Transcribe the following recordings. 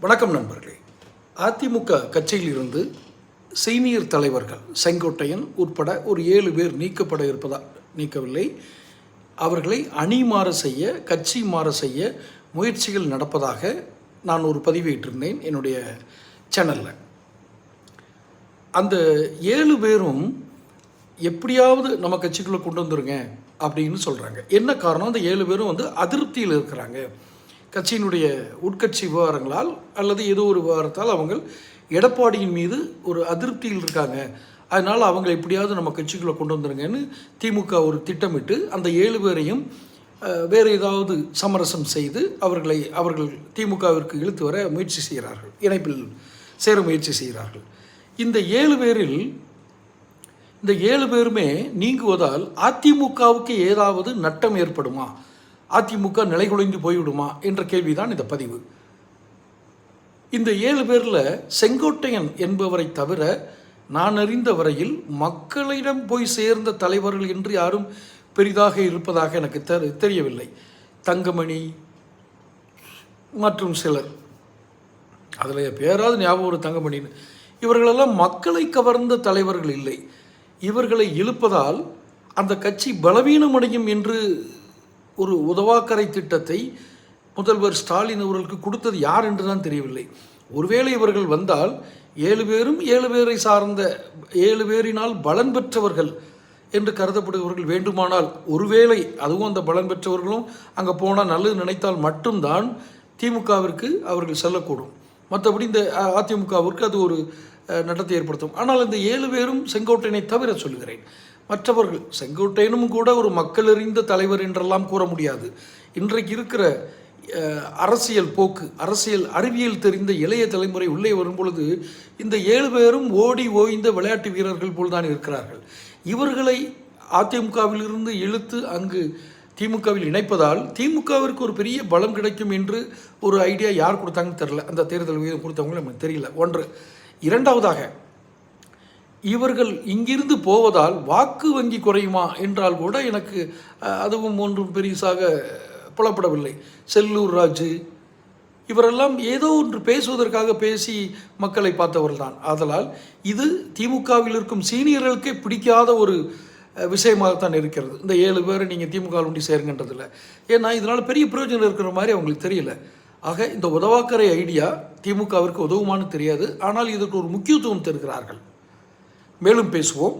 வணக்கம் நண்பர்களே. அதிமுக கட்சியிலிருந்து சீனியர் தலைவர்கள் செங்கோட்டையன் உட்பட ஒரு ஏழு பேர் நீக்கப்பட இருப்பதால் நீக்கவில்லை. அவர்களை அணி மாற செய்ய கட்சி மாற செய்ய முயற்சிகள் நடப்பதாக நான் ஒரு பதிவேற்றிருந்தேன் என்னுடைய சேனலில். அந்த ஏழு பேரும் எப்படியாவது நம்ம கட்சிக்குள்ளே கொண்டு வந்துருங்க அப்படின்னு சொல்கிறாங்க என்ன காரணம்? அந்த ஏழு பேரும் வந்து அதிருப்தியில் இருக்கிறாங்க. கட்சியினுடைய உட்கட்சி விவகாரங்களால் அல்லது ஏதோ ஒரு விவகாரத்தால் அவங்க எடப்பாடியின் மீது ஒரு அதிருப்தியில் இருக்காங்க. அதனால் அவங்களை எப்படியாவது நம்ம கட்சிக்குள்ளே கொண்டு வந்துருங்கன்னு திமுக ஒரு திட்டமிட்டு அந்த ஏழு பேரையும் வேறு ஏதாவது சமரசம் செய்து அவர்களை அவர்கள் திமுகவிற்கு இழுத்து வர முயற்சி செய்கிறார்கள். இணைப்பில் சேர முயற்சி செய்கிறார்கள். இந்த ஏழு பேரில் இந்த ஏழு பேருமே நீங்குவதால் அதிமுகவுக்கு ஏதாவது நட்டம் ஏற்படுமா? அதிமுக நிலைகுலைந்து போய்விடுமா என்ற கேள்விதான் இந்த பதிவு. இந்த ஏழு பேரில் செங்கோட்டையன் என்பவரை தவிர நான் அறிந்த வரையில் மக்களிடம் போய் சேர்ந்த தலைவர்கள் என்று யாரும் பெரிதாக இருப்பதாக எனக்கு தெரி தெரியவில்லை. தங்கமணி மற்றும் சிலர். அதில் பேராது ஞாபகம் ஒரு தங்கமணின்னு. இவர்களெல்லாம் மக்களை கவர்ந்த தலைவர்கள் இல்லை. இவர்களை இழுப்பதால் அந்த கட்சி பலவீனமடையும் என்று ஒரு உதவாக்கரை திட்டத்தை முதல்வர் ஸ்டாலின் அவர்களுக்கு கொடுத்தது யார் என்று தான் தெரியவில்லை. ஒருவேளை இவர்கள் வந்தால் ஏழு பேரும் ஏழு பேரை சார்ந்த ஏழு பேரினால் பலன் பெற்றவர்கள் என்று கருதப்படுபவர்கள் வேண்டுமானால் ஒருவேளை அதுவும் அந்த பலன் பெற்றவர்களும் அங்கே போனால் நல்லது நினைத்தால் மட்டும்தான் திமுகவிற்கு அவர்கள் செல்லக்கூடும். மற்றபடி இந்த அதிமுகவிற்கு அது ஒரு நடத்தை நட்டத்தை ஏற்படுத்தும். ஆனால் இந்த ஏழு பேரும் செங்கோட்டையனை தவிர சொல்கிறேன் மற்றவர்கள் செங்கோட்டையனும் கூட ஒரு மக்களறிந்த தலைவர் என்றெல்லாம் கூற முடியாது. இன்றைக்கு இருக்கிற அரசியல் போக்கு அரசியல் அறிவியல் தெரிந்த இளைய தலைமுறை உள்ளே வரும்பொழுது இந்த ஏழு பேரும் ஓடி ஓய்ந்த விளையாட்டு வீரர்கள் போல்தான் இருக்கிறார்கள். இவர்களை அதிமுகவிலிருந்து இழுத்து அங்கு திமுகவில் இணைப்பதால் திமுகவிற்கு ஒரு பெரிய பலம் கிடைக்கும் என்று ஒரு ஐடியா யார் கொடுத்தாங்கன்னு தெரியல. அந்த தேர்தல் விகிதம் கொடுத்தவங்களும் நமக்கு தெரியல. ஒன்று இரண்டாவதாக இவர்கள் இங்கிருந்து போவதால் வாக்கு வங்கி குறையுமா என்றால் கூட எனக்கு அதுவும் ஒன்றும் பெரிசாக புலப்படவில்லை. செல்லூர் ராஜு இவரெல்லாம் ஏதோ ஒன்று பேசுவதற்காக பேசி மக்களை பார்த்தவர்கள்தான். ஆதலால் இது திமுகவில் இருக்கும் சீனியர்களுக்கே பிடிக்காத ஒரு விஷயமாகத்தான் இருக்கிறது. இந்த ஏழு பேரை நீங்கள் திமுக ஒண்டி சேருங்கன்றதில்ல ஏன்னா இதனால் பெரிய பிரயோஜனம் இருக்கிற மாதிரி அவங்களுக்கு தெரியல. ஆக இந்த உதவாக்கரை ஐடியா திமுகவிற்கு உதவுமான்னு தெரியாது. ஆனால் இதற்கு ஒரு முக்கியத்துவம் தருகிறார்கள். மேலும் பேசுவோம்.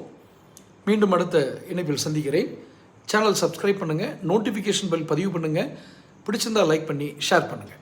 மீண்டும் அடுத்த இணைப்பில் சந்திக்கிறேன். சேனல் சப்ஸ்கிரைப் பண்ணுங்கள் நோட்டிஃபிகேஷன் பெல் பதிவு பண்ணுங்கள் பிடிச்சிருந்தா லைக் பண்ணி ஷேர் பண்ணுங்கள்